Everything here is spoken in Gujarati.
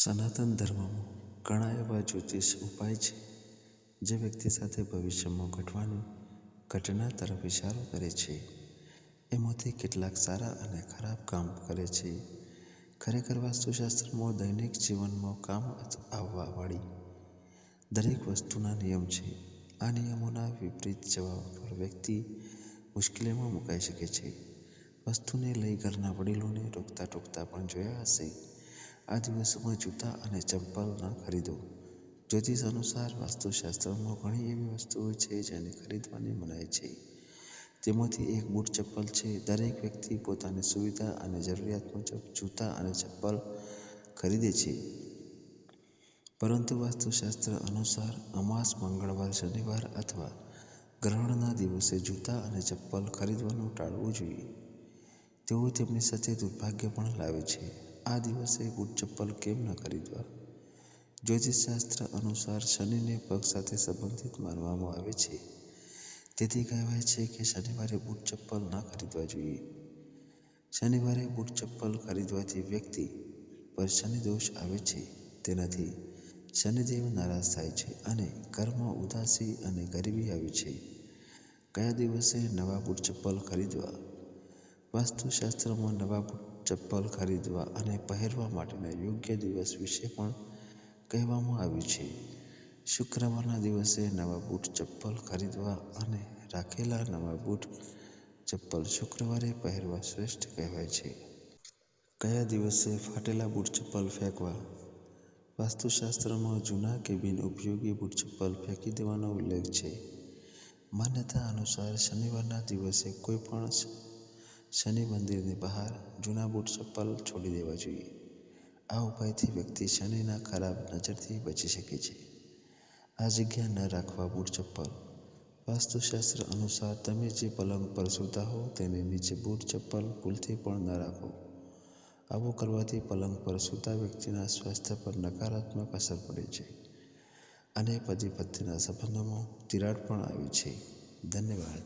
સનાતન ધર્મમાં ઘણા એવા જ્યોતિષ ઉપાય છે, જે વ્યક્તિ સાથે ભવિષ્યમાં ઘટવાની ઘટના તરફ ઇશારો કરે છે. એમાંથી કેટલાક સારા અને ખરાબ કામ કરે છે. ખરેખર વાસ્તુશાસ્ત્રમાં દૈનિક જીવનમાં કામ આવવાવાળી દરેક વસ્તુના નિયમ છે. આ નિયમોના વિપરીત જવાબ પર વ્યક્તિ મુશ્કેલીમાં મુકાઈ શકે છે. વસ્તુને લઈ ઘરના વડીલોને રોકતા ટોકતા પણ જોયા હશે. આ દિવસોમાં જૂતા અને ચંપલ ન ખરીદો. જ્યોતિષ અનુસાર વાસ્તુશાસ્ત્રમાં ઘણી એવી વસ્તુઓ છે જેને ખરીદવાની મનાય છે. તેમાંથી એક બૂટ ચપ્પલ છે. દરેક વ્યક્તિ પોતાની સુવિધા અને જરૂરિયાત મુજબ જૂતા અને ચપ્પલ ખરીદે છે. પરંતુ વાસ્તુશાસ્ત્ર અનુસાર અમાસ, મંગળવાર, શનિવાર અથવા ગ્રહણના દિવસે જૂતા અને ચપ્પલ ખરીદવાનું ટાળવું જોઈએ. તેઓ તેમની સાથે દુર્ભાગ્ય પણ લાવે છે. આ દિવસે બૂટ ચપ્પલ કેમ ન ખરીદવા? જ્યોતિષશાસ્ત્ર અનુસાર શનિને પગ સાથે સંબંધિત માનવામાં આવે છે. તેથી કહેવાય છે કે શનિવારે બૂટ ચપ્પલ ન ખરીદવા જોઈએ. શનિવારે બૂટ ચપ્પલ ખરીદવાથી વ્યક્તિ પર શનિ દોષ આવે છે. તેનાથી શનિદેવ નારાજ થાય છે અને ઘરમાં ઉદાસી અને ગરીબી આવે છે. કયા દિવસે નવા બૂટ ચપ્પલ ખરીદવા? વાસ્તુશાસ્ત્રમાં નવા બૂટ ચપ્પલ ખરીદવા અને પહેરવા માટેના યોગ્ય દિવસ વિશે પણ કહેવામાં આવ્યું છે. શુક્રવારના દિવસે નવા બૂટ, ચપ્પલ ખરીદવા અને રાખેલા નવા બૂટ, ચપ્પલ શુક્રવારે પહેરવા શ્રેષ્ઠ કહેવાય છે. કયા દિવસે ફાટેલા બૂટ, ચપ્પલ ફેંકવા? વાસ્તુશાસ્ત્રમાં જૂના કે બિનઉપયોગી બૂટ, ચપ્પલ ફેંકી દેવાનો ઉલ્લેખ છે. માન્યતા અનુસાર શનિવારના દિવસે કોઈ પણ શનિ મંદિરની બહાર જૂના બૂટ ચપ્પલ છોડી દેવા જોઈએ. આ ઉપાયથી વ્યક્તિ શનિના ખરાબ નજરથી બચી શકે છે. આ જગ્યા ન રાખવા બૂટ ચપ્પલ. વાસ્તુશાસ્ત્ર અનુસાર તમે જે પલંગ પર સૂતા હો તેની નીચે બૂટ ચપ્પલ ભૂલથી પણ ન રાખો. આવું કરવાથી પલંગ પર સૂતા વ્યક્તિના સ્વાસ્થ્ય પર નકારાત્મક અસર પડે છે. અને પતિ પત્નીના સંબંધોમાં તિરાડ પણ આવી છે. ધન્યવાદ.